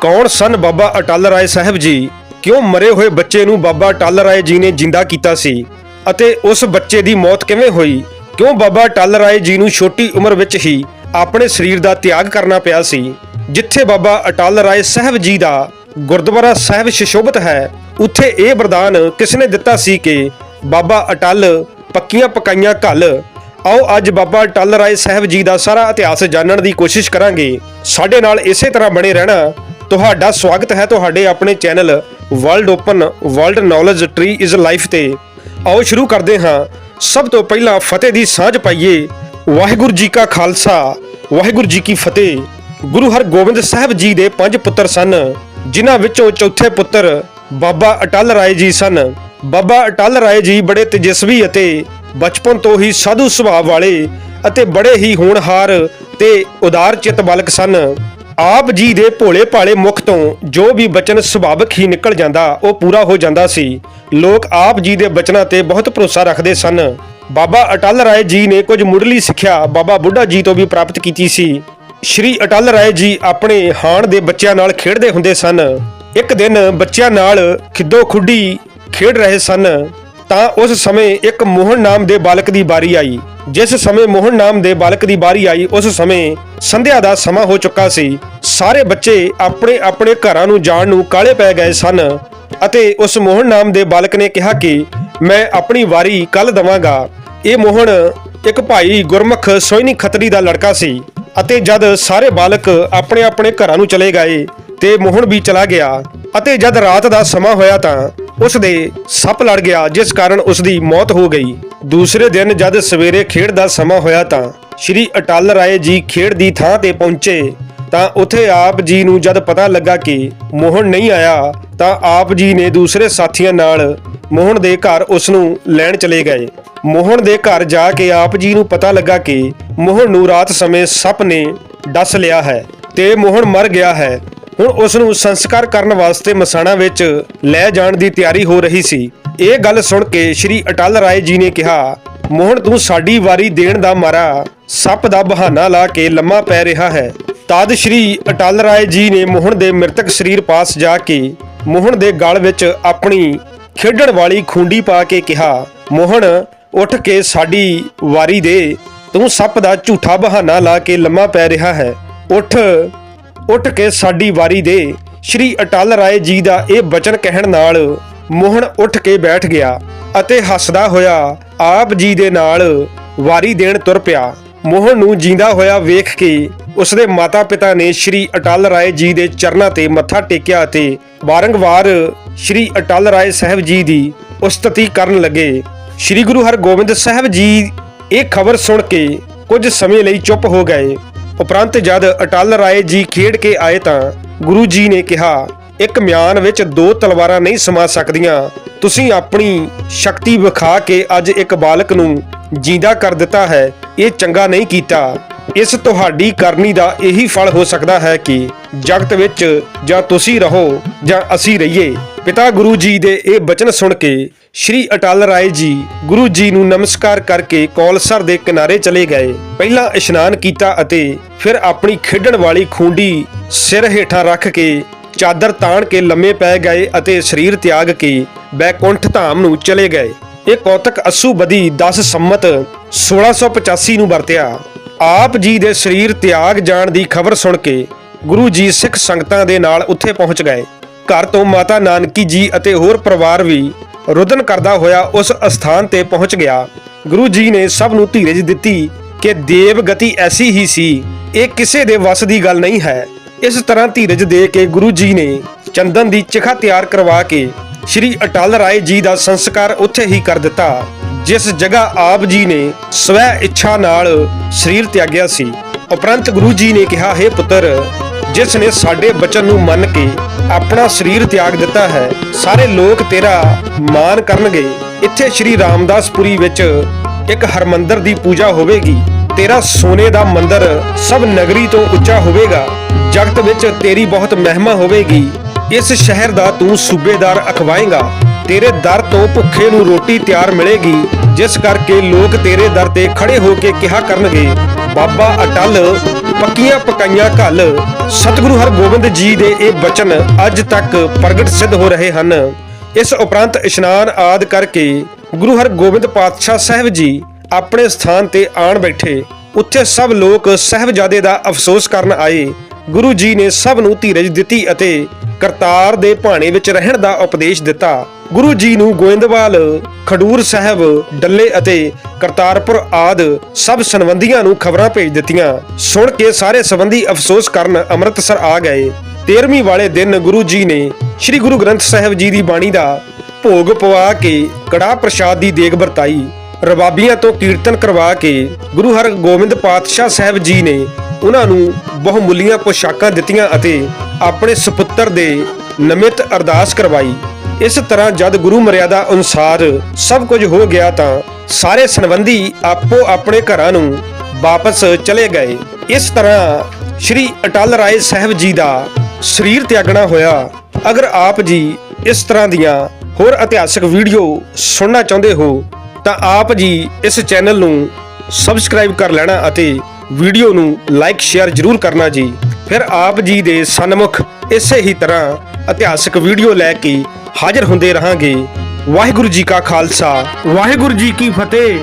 ਕੌਣ ਸਨ ਬਾਬਾ ਅਟਲ ਰਾਏ ਸਾਹਿਬ ਜੀ? ਕਿਉਂ ਮਰੇ ਹੋਏ ਬੱਚੇ ਨੂੰ ਬਾਬਾ ਅਟਲ ਰਾਏ ਜੀ ਨੇ ਜਿੰਦਾ ਕੀਤਾ ਸੀ? ਅਤੇ ਉਸ ਬੱਚੇ ਦੀ ਮੌਤ ਕਿਵੇਂ ਹੋਈ? ਕਿਉਂ ਬਾਬਾ ਅਟਲ ਰਾਏ ਜੀ ਨੂੰ ਛੋਟੀ ਉਮਰ ਵਿੱਚ ਹੀ ਆਪਣੇ ਸਰੀਰ ਦਾ ਤਿਆਗ ਕਰਨਾ ਪਿਆ ਸੀ? ਜਿੱਥੇ ਬਾਬਾ ਅਟਲ ਰਾਏ ਸਾਹਿਬ ਜੀ ਦਾ ਗੁਰਦੁਆਰਾ ਸਾਹਿਬ ਸ਼ਿਸ਼ੋਭਤ ਹੈ, ਉੱਥੇ ਇਹ ਵਰਦਾਨ ਕਿਸ ਨੇ ਦਿੱਤਾ ਸੀ ਕਿ ਬਾਬਾ ਅਟਲ ਪੱਕੀਆਂ ਪਕਾਈਆਂ ਘੱਲ, ਆਓ ਅੱਜ ਬਾਬਾ ਅਟਲ ਰਾਏ ਸਾਹਿਬ ਜੀ ਦਾ ਸਾਰਾ ਇਤਿਹਾਸ ਜਾਣਨ ਦੀ ਕੋਸ਼ਿਸ਼ ਕਰਾਂਗੇ। ਸਾਡੇ ਨਾਲ ਇਸੇ ਤਰ੍ਹਾਂ ਬਣੇ ਰਹਿਣਾ ਤੁਹਾਡਾ ਸਵਾਗਤ ਹੈ ਤੁਹਾਡੇ ਆਪਣੇ channel world open, world knowledge tree is life ਤੇ। ਆਓ ਸ਼ੁਰੂ ਕਰਦੇ ਹਾਂ। ਸਭ ਤੋਂ ਪਹਿਲਾਂ ਫਤਿਹ ਦੀ ਸਾਂਝ ਪਾਈਏ। ਵਾਹਿਗੁਰੂ ਜੀ ਕਾ ਖਾਲਸਾ, ਵਾਹਿਗੁਰੂ ਜੀ ਕੀ ਫਤਿਹ। ਗੁਰੂ ਹਰਗੋਬਿੰਦ ਸਾਹਿਬ ਜੀ ਦੇ ਪੰਜ ਪੁੱਤਰ ਸਨ, ਜਿਨ੍ਹਾਂ ਵਿੱਚੋਂ ਚੌਥੇ ਪੁੱਤਰ ਬਾਬਾ ਅਟਲ ਰਾਏ ਜੀ ਸਨ। ਬਾਬਾ ਅਟਲ ਰਾਏ ਜੀ ਬੜੇ ਤੇਜਸਵੀ ਅਤੇ ਬਚਪਨ ਤੋਂ ਹੀ ਸਾਧੂ ਸੁਭਾਅ ਵਾਲੇ ਅਤੇ ਬੜੇ ਹੀ ਹੋਣਹਾਰ ਤੇ ਉਦਾਰ ਚਿੱਤ ਬਾਲਕ ਸਨ। ਆਪ ਜੀ ਦੇ ਭੋਲੇ ਭਾਲੇ ਮੁਖ ਤੋਂ ਜੋ ਵੀ ਬਚਨ ਸੁਭਾਵਕ ਹੀ ਨਿਕਲ ਜਾਂਦਾ, ਉਹ ਪੂਰਾ ਹੋ ਜਾਂਦਾ ਸੀ। ਲੋਕ ਆਪ ਜੀ ਦੇ ਬਚਨਾਂ ਤੇ ਬਹੁਤ ਭਰੋਸਾ ਰੱਖਦੇ ਸਨ। ਬਾਬਾ ਅਟਲ ਰਾਏ ਜੀ ਨੇ ਕੁਝ ਮੁੱਢਲੀ ਸਿੱਖਿਆ ਬਾਬਾ ਬੁੱਢਾ ਜੀ ਤੋਂ ਵੀ ਪ੍ਰਾਪਤ ਕੀਤੀ ਸੀ। ਸ਼੍ਰੀ ਅਟਲ ਰਾਏ ਜੀ ਆਪਣੇ ਹਾਣ ਦੇ ਬੱਚਿਆਂ ਨਾਲ ਖੇਡਦੇ ਹੁੰਦੇ ਸਨ। ਇੱਕ ਦਿਨ ਬੱਚਿਆਂ ਨਾਲ ਖਿੱਦੋ ਖੁੱਡੀ ਖੇਡ ਰਹੇ ਸਨ। ਤਾਂ ਉਸ ਸਮੇਂ ਇੱਕ ਮੋਹਨ ਨਾਮ ਦੇ ਬਾਲਕ ਦੀ ਵਾਰੀ ਆਈ। ਜਿਸ ਸਮੇਂ ਮੋਹਨ ਨਾਮ ਦੇ ਬਾਲਕ ਦੀ ਵਾਰੀ ਆਈ, ਉਸ ਸਮੇਂ ਸੰਧਿਆ ਦਾ ਸਮਾਂ ਹੋ ਚੁੱਕਾ ਸੀ। ਸਾਰੇ ਬੱਚੇ ਆਪਣੇ ਆਪਣੇ ਘਰਾਂ ਨੂੰ ਜਾਣ ਨੂੰ ਕਾਲੇ ਪੈ ਗਏ ਸਨ ਅਤੇ ਉਸ ਮੋਹਨ ਨਾਮ ਦੇ ਬਾਲਕ ਨੇ ਕਿਹਾ ਕਿ ਮੈਂ ਆਪਣੀ ਵਾਰੀ ਕੱਲ ਦਵਾਂਗਾ। ਇਹ ਮੋਹਨ ਇੱਕ ਭਾਈ ਗੁਰਮੁਖ ਸੋਇਨੀ ਖੱਤਰੀ ਦਾ ਲੜਕਾ ਸੀ ਅਤੇ ਜਦ ਸਾਰੇ ਬਾਲਕ ਆਪਣੇ ਆਪਣੇ ਘਰਾਂ ਨੂੰ ਚਲੇ ਗਏ ਤੇ ਮੋਹਨ ਵੀ ਚਲਾ ਗਿਆ ਅਤੇ ਜਦ ਰਾਤ ਦਾ ਸਮਾਂ ਹੋਇਆ ਤਾਂ ਉਸ ਦੇ ਸੱਪ ਲੜ ਗਿਆ, ਜਿਸ ਕਾਰਨ ਉਸ ਦੀ ਮੌਤ ਹੋ ਗਈ। ਦੂਸਰੇ ਦਿਨ ਜਦ ਸਵੇਰੇ ਖੇਡ ਦਾ ਸਮਾਂ ਹੋਇਆ ਤਾਂ ਸ਼੍ਰੀ ਅਟਲ ਰਾਏ ਜੀ ਖੇਡ ਦੀ ਥਾਂ ਤੇ ਪਹੁੰਚੇ, ਤਾਂ ਉਥੇ ਆਪ ਜੀ ਨੂੰ ਜਦ ਪਤਾ ਲੱਗਾ ਕਿ ਮੋਹਨ ਨਹੀਂ ਆਇਆ, ਤਾਂ ਆਪ ਜੀ ਨੇ ਦੂਸਰੇ ਸਾਥੀਆਂ ਨਾਲ ਮੋਹਨ ਦੇ ਘਰ ਉਸ ਨੂੰ ਲੈਣ ਚਲੇ ਗਏ। ਮੋਹਨ ਦੇ ਘਰ ਜਾ ਕੇ ਆਪ ਜੀ ਨੂੰ ਪਤਾ ਲੱਗਾ ਕਿ ਮੋਹਨ ਨੂੰ ਰਾਤ ਸਮੇਂ ਸੱਪ ਨੇ ਡਸ ਲਿਆ ਹੈ ਤੇ ਮੋਹਨ ਮਰ ਗਿਆ ਹੈ। ਹੁਣ ਉਸ ਨੂੰ ਸੰਸਕਾਰ ਕਰਨ ਵਾਸਤੇ ਮਸਾਣਾ ਵਿੱਚ ਲੈ ਜਾਣ ਦੀ ਤਿਆਰੀ ਹੋ ਰਹੀ ਸੀ। ਇਹ ਗੱਲ ਸੁਣ ਕੇ ਸ਼੍ਰੀ ਅਟਲ ਰਾਏ ਜੀ ਨੇ ਕਿਹਾ, ਮੋਹਨ, ਤੂੰ ਸਾਡੀ ਵਾਰੀ ਦੇਣ ਦਾ ਮਾਰਾ ਸੱਪ ਦਾ ਬਹਾਨਾ ਲਾ ਕੇ ਲੰਮਾ ਪੈ ਰਿਹਾ ਹੈ। ਤਦ ਸ਼੍ਰੀ ਅਟਲ ਰਾਏ ਜੀ ਨੇ ਮੋਹਨ ਦੇ ਮ੍ਰਿਤਕ ਸਰੀਰ ਪਾਸ ਜਾ ਕੇ ਮੋਹਨ ਦੇ ਗਲ ਵਿੱਚ ਆਪਣੀ ਖੇਡਣ ਵਾਲੀ ਖੁੰਡੀ ਪਾ ਕੇ ਕਿਹਾ, ਮੋਹਨ, ਉੱਠ ਕੇ ਸਾਡੀ ਵਾਰੀ ਦੇ। ਤੂੰ ਸੱਪ ਦਾ ਝੂਠਾ ਬਹਾਨਾ ਲਾ ਕੇ ਲੰਮਾ ਪੈ ਰਿਹਾ ਹੈ। ਉੱਠ ਉੱਠ ਕੇ ਸਾਡੀ ਵਾਰੀ ਦੇ। ਸ਼੍ਰੀ ਅਟਲ ਰਾਏ ਜੀ ਦਾ ਇਹ ਬਚਨ ਕਹਿਣ ਨਾਲ ਮੋਹਨ ਉੱਠ ਕੇ ਬੈਠ ਗਿਆ ਅਤੇ ਹੱਸਦਾ ਹੋਇਆ ਆਪ ਜੀ ਦੇ ਨਾਲ ਵਾਰੀ ਦੇਣ ਤੁਰ ਪਿਆ। ਮੋਹਨ ਨੂੰ ਜਿੰਦਾ ਹੋਇਆ ਵੇਖ ਕੇ ਉਸਦੇ ਮਾਤਾ-ਪਿਤਾ ਨੇ ਸ਼੍ਰੀ ਅਟਲ ਰਾਏ ਜੀ ਦੇ ਚਰਨਾਂ ਤੇ ਮੱਥਾ ਟੇਕਿਆ ਅਤੇ ਬਾਰੰਗਵਾਰ ਸ਼੍ਰੀ ਅਟਲ ਰਾਏ ਸਾਹਿਬ ਜੀ ਦੀ ਉਸਤਤੀ ਕਰਨ ਲੱਗੇ। ਸ਼੍ਰੀ ਗੁਰੂ ਹਰਗੋਬਿੰਦ ਸਾਹਿਬ ਜੀ ਇਹ ਖਬਰ ਸੁਣ ਕੇ ਕੁਝ ਸਮੇਂ ਲਈ ਚੁੱਪ ਹੋ ਗਏ। ਉਪਰੰਤ ਜਦ ਅਟਲ ਰਾਏ ਜੀ ਖੇਡ ਕੇ ਆਏ ਤਾਂ ਗੁਰੂ ਜੀ ਨੇ ਕਿਹਾ, ਇੱਕ ਮਿਆਨ ਵਿੱਚ ਦੋ ਤਲਵਾਰਾਂ ਨਹੀਂ ਸਮਾ ਸਕਦੀਆਂ। ਤੁਸੀਂ ਆਪਣੀ ਸ਼ਕਤੀ ਵਿਖਾ ਕੇ ਅੱਜ ਇੱਕ ਬਾਲਕ ਨੂੰ ਜਿੰਦਾ ਕਰ ਦਿੱਤਾ ਹੈ, ਇਹ ਚੰਗਾ ਨਹੀਂ ਕੀਤਾ। ਇਸ ਤੁਹਾਡੀ ਕਰਨੀ ਦਾ ਇਹੀ ਫਲ ਹੋ ਸਕਦਾ ਹੈ ਕਿ ਜਗਤ ਵਿੱਚ ਜਾਂ ਤੁਸੀਂ ਰਹੋ ਜਾਂ ਅਸੀਂ ਰਹੀਏ। ਪਿਤਾ ਗੁਰੂ ਜੀ ਦੇ ਇਹ ਬਚਨ ਸੁਣ ਕੇ ਸ਼੍ਰੀ ਅਟਲ ਰਾਏ ਜੀ ਗੁਰੂ ਜੀ ਨੂੰ ਨਮਸਕਾਰ ਕਰਕੇ ਕੌਲਸਰ ਦੇ ਕਿਨਾਰੇ ਚਲੇ ਗਏ। ਪਹਿਲਾਂ ਇਸ਼ਨਾਨ ਕੀਤਾ ਅਤੇ ਫਿਰ ਆਪਣੀ ਖੇਡਣ ਵਾਲੀ ਖੁੰਡੀ ਸਿਰ ਹੇਠਾਂ ਰੱਖ ਕੇ ਚਾਦਰ ਤਾਣ ਕੇ ਲੰਮੇ ਪੈ ਗਏ ਅਤੇ ਸਰੀਰ ਤਿਆਗ ਕੇ ਬੈਕੁੰਠ ਧਾਮ ਨੂੰ ਚਲੇ ਗਏ। ਇਹ ਕੌਤਕ ਅਸੂ ਬਦੀ 10 ਸੰਮਤ 1685 ਨੂੰ ਵਰਤਿਆ। ਆਪ ਜੀ ਦੇ ਸਰੀਰ ਤਿਆਗ ਜਾਣ ਦੀ ਖਬਰ ਸੁਣ ਕੇ ਗੁਰੂ ਜੀ ਸਿੱਖ ਸੰਗਤਾਂ ਦੇ ਨਾਲ ਉੱਥੇ ਪਹੁੰਚ ਗਏ। ਘਰ ਤੋਂ ਮਾਤਾ ਨਾਨਕੀ ਜੀ ਅਤੇ ਹੋਰ ਪਰਿਵਾਰ ਵੀ ਰੁਦਨ ਕਰਦਾ ਹੋਇਆ ਉਸ ਅਸਥਾਨ ਤੇ ਪਹੁੰਚ ਗਿਆ। ਗੁਰੂ ਜੀ ਨੇ ਸਭ ਨੂੰ ਧੀਰਜ ਦਿੱਤੀ ਕਿ ਦੇਵ ਗਤੀ ਐਸੀ ਹੀ ਸੀ, ਇਹ ਕਿਸੇ ਦੇ ਵੱਸ ਦੀ ਗੱਲ ਨਹੀਂ ਹੈ। ਇਸ ਤਰ੍ਹਾਂ ਧੀਰਜ ਦੇ ਕੇ ਗੁਰੂ ਜੀ ਨੇ ਚੰਦਨ ਦੀ ਚਿਖਾ ਤਿਆਰ ਕਰਵਾ ਕੇ ਸ਼੍ਰੀ ਅਟਲ ਰਾਏ ਜੀ ਦਾ ਸੰਸਕਾਰ ਉੱਥੇ ਹੀ ਕਰ ਦਿੱਤਾ, ਜਿਸ ਜਗ੍ਹਾ ਆਪ ਜੀ ਨੇ ਸਵੈ ਇੱਛਾ ਨਾਲ ਸਰੀਰ ਤਿਆਗਿਆ ਸੀ। ਉਪਰੰਤ ਗੁਰੂ ਜੀ ਨੇ ਕਿਹਾ, ਹੈ ਪੁੱਤਰ ਜਿਸ ਨੇ ਸਾਡੇ ਬਚਨ ਨੂੰ ਮੰਨ ਕੇ ਆਪਣਾ ਸਰੀਰ ਤਿਆਗ ਦਿੱਤਾ ਹੈ, ਸਾਰੇ ਲੋਕ ਤੇਰਾ ਮਾਨ ਕਰਨਗੇ। ਇੱਥੇ ਸ਼੍ਰੀ ਰਾਮਦਾਸਪੁਰੀ ਵਿੱਚ ਇੱਕ ਹਰਮੰਦਰ ਦੀ ਪੂਜਾ ਹੋਵੇਗੀ। ਤੇਰਾ ਸੋਨੇ ਦਾ ਮੰਦਰ ਸਭ ਨਗਰੀ ਤੋਂ ਉੱਚਾ ਹੋਵੇਗਾ। ਜਗਤ ਵਿੱਚ ਤੇਰੀ ਬਹੁਤ ਮਹਿਮਾ ਹੋਵੇਗੀ। ਇਸ ਸ਼ਹਿਰ ਦਾ ਤੂੰ ਸੂਬੇਦਾਰ ਅਖਵਾਏਗਾ। ਤੇਰੇ ਦਰ ਤੋਂ ਭੁੱਖੇ ਨੂੰ ਰੋਟੀ ਤਿਆਰ ਮਿਲੇਗੀ। ਜਿਸ ਕਰਕੇ ਲੋਕ ਤੇਰੇ ਦਰ ਤੇ ਖੜੇ ਹੋ ਕੇ ਕਿਹਾ ਕਰਨਗੇ, ਬਾਬਾ ਅਟਲ ਪੱਕੀਆਂ ਪਕਾਈਆਂ ਘਲ। ਸਤਿਗੁਰੂ ਹਰਗੋਬਿੰਦ ਜੀ ਦੇ ਇਹ ਬਚਨ ਅੱਜ ਤੱਕ ਪ੍ਰਗਟ ਸਿੱਧ ਹੋ ਰਹੇ ਹਨ। ਇਸ ਉਪਰੰਤ ਇਸ਼ਨਾਨ ਆਦ ਕਰਕੇ ਗੁਰੂ ਹਰਗੋਬਿੰਦ ਪਾਤਸ਼ਾਹ ਸਾਹਿਬ ਜੀ ਆਪਣੇ ਸਥਾਨ ਤੇ ਆਣ ਬੈਠੇ। ਉੱਥੇ ਸਭ ਲੋਕ ਸਹਿਬਜ਼ਾਦੇ ਦਾ ਅਫਸੋਸ ਕਰਨ ਆਏ। ਗੁਰੂ ਜੀ ਨੇ ਸਭ ਨੂੰ ਧੀਰਜ ਦਿੱਤੀ ਅਤੇ ਕਰਤਾਰ ਦੇ ਭਾਣੇ ਵਿੱਚ ਰਹਿਣ ਦਾ ਉਪਦੇਸ਼ ਦਿੱਤਾ। ਗੁਰੂ ਜੀ ਨੂੰ ਗੋਇੰਦਵਾਲ, ਖਡੂਰ ਸਾਹਿਬ, ਡੱਲੇ ਅਤੇ ਕਰਤਾਰਪੁਰ ਆਦ ਸਭ ਸੰਬੰਧੀਆਂ ਨੂੰ ਖਬਰਾਂ ਭੇਜ ਦਿੱਤੀਆਂ। ਸੁਣ ਕੇ ਸਾਰੇ ਸੰਬੰਧੀ ਅਫਸੋਸ ਕਰਨ ਅੰਮ੍ਰਿਤਸਰ ਆ ਗਏ। 13ਵੀਂ ਵਾਲੇ ਦਿਨ ਗੁਰੂ ਜੀ ਨੇ ਸ੍ਰੀ ਗੁਰੂ ਗ੍ਰੰਥ ਸਾਹਿਬ ਜੀ ਦੀ ਬਾਣੀ ਦਾ ਭੋਗ ਪਵਾ ਕੇ ਕੜਾ ਪ੍ਰਸ਼ਾਦ ਦੀ ਦੇਗ ਵਰਤਾਈ। ਰਬਾਬੀਆਂ ਤੋਂ ਕੀਰਤਨ ਕਰਵਾ ਕੇ ਗੁਰੂ ਹਰਗੋਬਿੰਦ ਪਾਤਸ਼ਾਹ ਸਾਹਿਬ ਜੀ ਨੇ ਉਹਨਾਂ ਨੂੰ ਬਹੁਮੁੱਲੀਆਂ ਪੋਸ਼ਾਕਾਂ ਦਿੱਤੀਆਂ ਅਤੇ ਆਪਣੇ ਸੁਪੁੱਤਰ ਦੇ ਨਮਿਤ ਅਰਦਾਸ ਕਰਵਾਈ। ਇਸ ਤਰ੍ਹਾਂ ਜਦ ਗੁਰੂ ਮਰਿਆਦਾ ਅਨੁਸਾਰ ਸਭ ਕੁਝ ਹੋ ਗਿਆ ਤਾਂ ਸਾਰੇ ਸੰਬੰਧੀ ਆਪੋ ਆਪਣੇ ਘਰਾਂ ਨੂੰ ਵਾਪਸ ਚਲੇ ਗਏ। ਇਸ ਤਰ੍ਹਾਂ ਸ਼੍ਰੀ ਅਟਲ ਰਾਏ ਸਾਹਿਬ ਜੀ ਦਾ ਸਰੀਰ ਤਿਆਗਣਾ ਹੋਇਆ। ਅਗਰ ਆਪ ਜੀ ਇਸ ਤਰ੍ਹਾਂ ਦੀਆਂ ਹੋਰ ਇਤਿਹਾਸਕ ਵੀਡੀਓ ਸੁਣਨਾ ਚਾਹੁੰਦੇ ਹੋ ਤਾਂ ਆਪ ਜੀ ਇਸ ਚੈਨਲ ਨੂੰ ਸਬਸਕ੍ਰਾਈਬ ਕਰ ਲੈਣਾ ਅਤੇ ਵੀਡੀਓ ਨੂੰ ਲਾਈਕ, ਸ਼ੇਅਰ ਜ਼ਰੂਰ ਕਰਨਾ ਜੀ। ਫਿਰ ਆਪ ਜੀ ਦੇ ਸਨਮੁਖ ਇਸੇ ਹੀ ਤਰ੍ਹਾਂ ਇਤਿਹਾਸਕ ਵੀਡੀਓ ਲੈ ਕੇ ਹਾਜ਼ਰ ਹੁੰਦੇ ਰਹਾਂਗੇ। ਵਾਹਿਗੁਰੂ ਜੀ ਕਾ ਖਾਲਸਾ। ਵਾਹਿਗੁਰੂ ਜੀ ਕੀ ਫਤਿਹ।